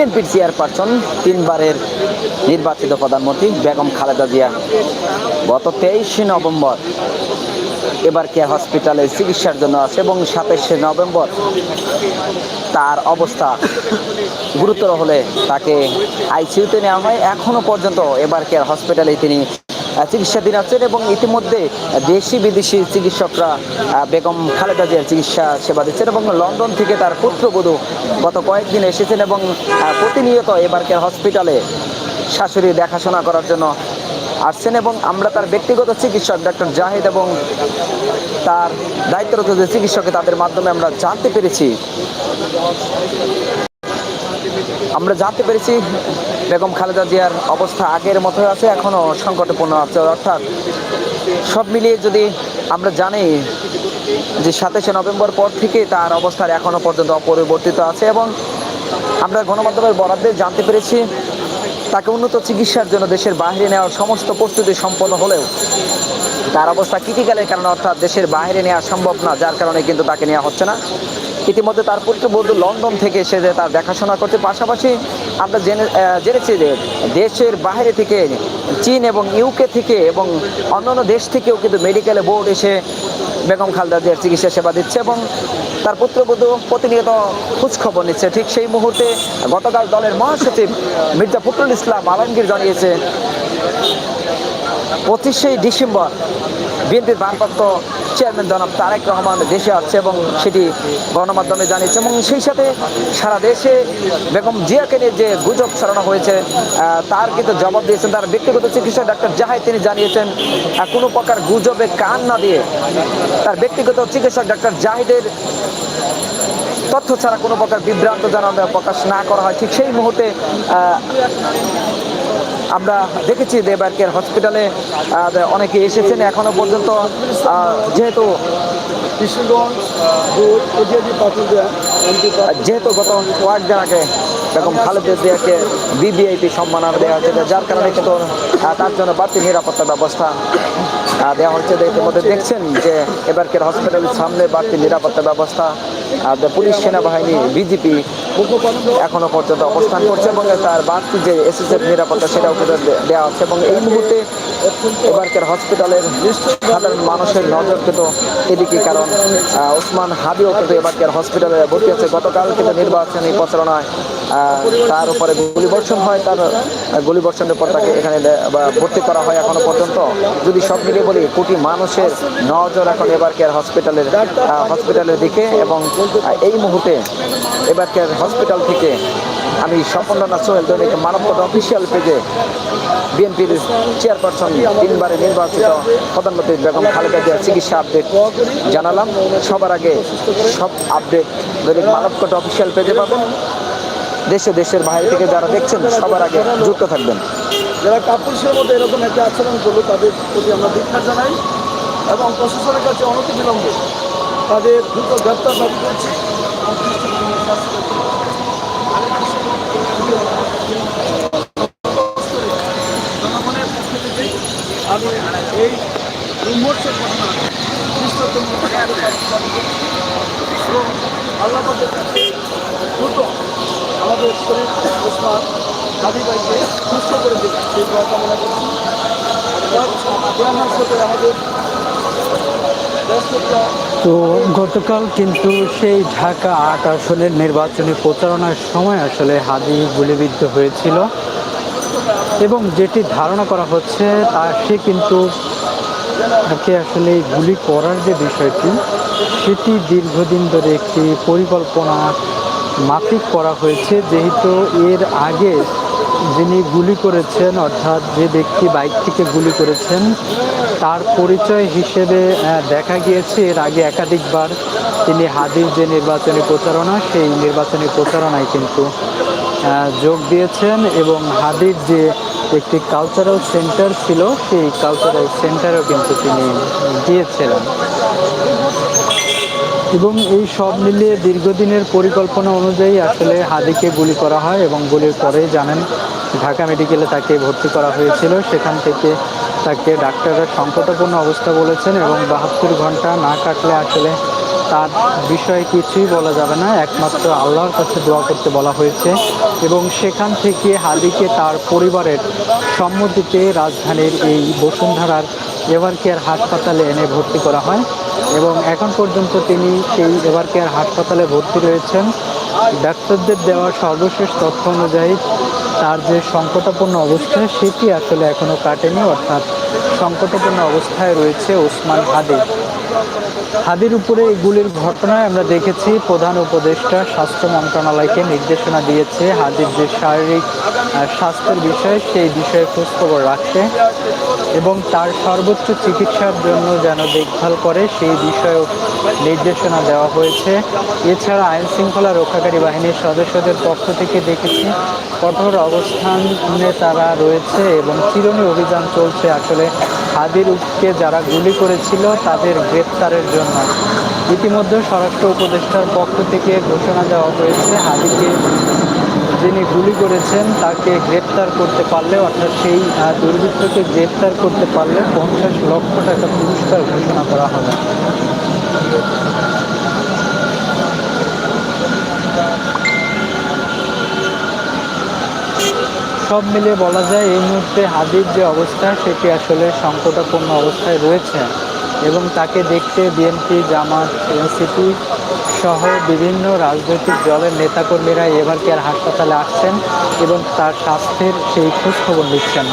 বিএনপির চেয়ারপারসন তিনবারের নির্বাচিত প্রধানমন্ত্রী বেগম খালেদা জিয়া। গত তেইশে নভেম্বর এবার কেয়ার হসপিটালে চিকিৎসার জন্য আছে এবং সাতাশে নভেম্বর তার অবস্থা গুরুতর হলে তাকে আইসিউতে নেওয়া হয়। এখনও পর্যন্ত এবার কেয়ার হসপিটালে তিনি চিকিৎসাধীন আছেন এবং ইতিমধ্যে দেশি বিদেশি চিকিৎসকরা বেগম খালেদা জিয়ার চিকিৎসা সেবা দিচ্ছেন এবং লন্ডন থেকে তার পুত্রবধূ গত কয়েকদিন এসেছেন এবং প্রতিনিয়ত এবার কেয়ার হসপিটালে শাশুড়ি দেখাশোনা করার জন্য আসছেন এবং আমরা তার ব্যক্তিগত চিকিৎসক ডক্টর জাহিদ এবং তার দায়িত্বরত যে চিকিৎসকে তাদের মাধ্যমে আমরা জানতে পেরেছি। আমরা জানতে পেরেছি বেগম খালেদা জিয়ার অবস্থা আগের মতো আছে, এখনও সংকটপূর্ণ আছে। অর্থাৎ সব মিলিয়ে যদি আমরা জানি যে সাতাশে নভেম্বর পর থেকে তার অবস্থার এখনও পর্যন্ত অপরিবর্তিত আছে এবং আমরা গণমাধ্যমের বরাদ্দে জানতে পেরেছি তাকে উন্নত চিকিৎসার জন্য দেশের বাইরে নেওয়ার সমস্ত প্রস্তুতি সম্পন্ন হলেও তার অবস্থা ক্রিটিক্যালের কারণে, অর্থাৎ দেশের বাইরে নেওয়া সম্ভব না, যার কারণে কিন্তু তাকে নেওয়া হচ্ছে না। ইতিমধ্যে তার পুত্র পুত্রবধূ লন্ডন থেকে এসে যে তার দেখাশোনা করতে পাশাপাশি আমরা জেনে জেনেছি যে দেশের বাইরে থেকে চীন এবং ইউকে থেকে এবং অন্যান্য দেশ থেকেও কিন্তু মেডিকেলে বোর্ড এসে বেগম খালেদা জিয়ার চিকিৎসা সেবা দিচ্ছে এবং তার পুত্রবধূ প্রতিনিয়ত খোঁজখবর নিচ্ছে। ঠিক সেই মুহূর্তে গতকাল দলের মহাসচিব মির্জা ফখরুল ইসলাম আলমগীর জানিয়েছে, পঁচিশে ডিসেম্বর বিএনপির ভারপ্রাপ্ত চেয়ারম্যান জনাব তারেক রহমান দেশে আসছে এবং সেটি গণমাধ্যমে জানিয়েছে এবং সেই সাথে সারা দেশে বেগম জিয়াকে নিয়ে যে গুজব ছড়ানো হয়েছে তার কিন্তু জবাব দিয়েছেন তার ব্যক্তিগত চিকিৎসক ডাক্তার জাহাই তিনি জানিয়েছেন কোনো প্রকার গুজবে কান না দিয়ে তার ব্যক্তিগত চিকিৎসক ডাক্তার জাহিদের তথ্য ছাড়া কোনো প্রকার বিভ্রান্ত যেন প্রকাশ না করা হয়। ঠিক সেই মুহূর্তে আমরা দেখেছি দেবার্কের হসপিটালে অনেকে এসেছেন এখনও পর্যন্ত। যেহেতু যেহেতু গত কয়েকদিন আগে বেগম খালেদা জিয়াকে বিবিআইপি সম্মান দেওয়া হয়েছে, যার কারণে কিন্তু তার জন্য বাড়তি নিরাপত্তা ব্যবস্থা দেওয়া হচ্ছে ইতিমধ্যে দেখছেন যে এবারকের হসপিটালের সামনে বাড়তি নিরাপত্তা ব্যবস্থা পুলিশ সেনাবাহিনী বিজেপি এখনও পর্যন্ত অবস্থান করছে এবং তার বাড়তি যে এসএসএফ নিরাপত্তা সেটাও কিন্তু দেওয়া হচ্ছে এবং এই মুহূর্তে এবারকার হসপিটালের সাধারণ মানুষের নজর কিন্তু এদিকে, কারণ ওসমান হাবিও কিন্তু এবারকার হসপিটালে ভর্তি আছে গতকাল কিন্তু নির্বাচনী প্রচারণায় তার উপরে গুলিবর্ষণ হয়, তার গুলিবর্ষণের পর তাকে এখানে ভর্তি করা হয় এখনও পর্যন্ত। যদি সব মিলিয়ে বলি, কোটি মানুষের নজর এখন এবার কেয়ার হসপিটালের হসপিটালের দিকে এবং এই মুহূর্তে এবার কেয়ার হসপিটাল থেকে আমি স্বপননা সোহেল দৈনিক মানবপদ অফিসিয়াল পেজে বিএনপির চেয়ারপারসন তিনবারে নির্বাচিত প্রধানমন্ত্রী বেগম খালেদা জিয়ার চিকিৎসা আপডেট জানালাম। সবার আগে সব আপডেট দৈনিক মানবপদ অফিসিয়াল পেজে পাবেন। দেশে দেশের বাইরে থেকে যারা দেখছেন, সবার আগে যুক্ত থাকবেন। যারা কাপুরুষের মধ্যে এরকম একটা আচরণ করল তাদের প্রতি আমরা ধিক্ষার জানাই এবং প্রশাসনের কাছে অনতি বিলম্বে তাদের দ্রুত গ্রেপ্তার দাবি করছি। আমি এই ঘটনা আল্লাহ দ্রুত তো গতকাল কিন্তু সেই ঢাকা আট আসনের নির্বাচনী প্রচারণার সময় আসলে হাদি গুলিবিদ্ধ হয়েছিল। এবং যেটি ধারণা করা হচ্ছে, তা সে কিন্তু তাকে আসলে গুলি করার যে বিষয়টি, সেটি দীর্ঘদিন ধরে একটি পরিকল্পনা মাফিক করা হয়েছে, যেহেতু এর আগে যিনি গুলি করেছেন, অর্থাৎ যে ব্যক্তি বাইক থেকে গুলি করেছেন, তার পরিচয় হিসেবে দেখা গিয়েছে। এর আগে একাধিকবার তিনি হাদির যে নির্বাচনী প্রচারণা, সেই নির্বাচনী প্রচারণায় কিন্তু যোগ দিয়েছেন এবং হাদির যে একটি কালচারাল সেন্টার ছিল, সেই কালচারাল সেন্টারেও কিন্তু তিনি গিয়েছিলেন এবং এই সব মিলিয়ে দীর্ঘদিনের পরিকল্পনা অনুযায়ী আসলে হাদিকে গুলি করা হয় এবং গুলির পরে জানেন ঢাকা মেডিকেলে তাকে ভর্তি করা হয়েছিল। সেখান থেকে তাকে ডাক্তাররা সংকটাপূর্ণ অবস্থা বলেছেন এবং বাহাত্তর ঘণ্টা না কাটলে আসলে তার বিষয়ে কিছুই বলা যাবে না। একমাত্র আল্লাহর কাছে দোয়া করতে বলা হয়েছে এবং সেখান থেকে হাদিকে তার পরিবারের সম্মতিতে রাজধানীর এই বসুন্ধরার এভার কেয়ার হাসপাতালে এনে ভর্তি করা হয়। এবং এখন পর্যন্ত তিনি সেই এবার কেয়ার হাসপাতালে ভর্তি রয়েছেন। ডাক্তারদের দেওয়া সর্বশেষ তথ্য অনুযায়ী তার যে সংকটাপন্ন অবস্থা সেটি আসলে এখনও কাটেনি, অর্থাৎ সংকটাপন্ন অবস্থায় রয়েছে ওসমান হাদি। হাদির উপরে এই গুলির ঘটনায় আমরা দেখেছি, প্রধান উপদেষ্টা, স্বাস্থ্য মন্ত্রণালয়কে নির্দেশনা দিয়েছে হাদির যে শারীরিক স্বাস্থ্যের বিষয়ে সেই বিষয়ে খোঁজখবর রাখতে এবং তার সর্বোচ্চ চিকিৎসার জন্য যেন দেখভাল করে সেই বিষয়েও নির্দেশনা দেওয়া হয়েছে। এছাড়া আইন শৃঙ্খলা রক্ষাকারী বাহিনীর সদস্যদের পক্ষ থেকে দেখেছি, কঠোর অবস্থানে তারা রয়েছে এবং চিরুনি অভিযান চলছে। আসলে হাদিরকে যারা গুলি করেছিল, তাদের গ্রেপ্তারের জন্য। ইতিমধ্যে স্বরাষ্ট্র উপদেষ্টার পক্ষ থেকে ঘোষণা দেওয়া হয়েছে হাদিকে যিনি গুলি করেছেন তাকে গ্রেপ্তার করতে পারলে, অর্থাৎ সেই দুর্বৃত্তকে গ্রেপ্তার করতে পারলে পঞ্চাশ লক্ষ টাকা পুরস্কার ঘোষণা করা হবে। সব মিলিয়ে বলা যায়, এই মুহূর্তে হাদির যে অবস্থা, সেটি আসলে সংকটাপন্ন অবস্থায় রয়েছে। এবং তাকে দেখতে বিএনপি, জামাত, এনসিপি সহ বিভিন্ন রাজনৈতিক দলের নেতাকর্মীরা এবার কেয়ার হাসপাতালে আসছেন এবং তার স্বাস্থ্যের সেই খোঁজ খবর নিচ্ছেন?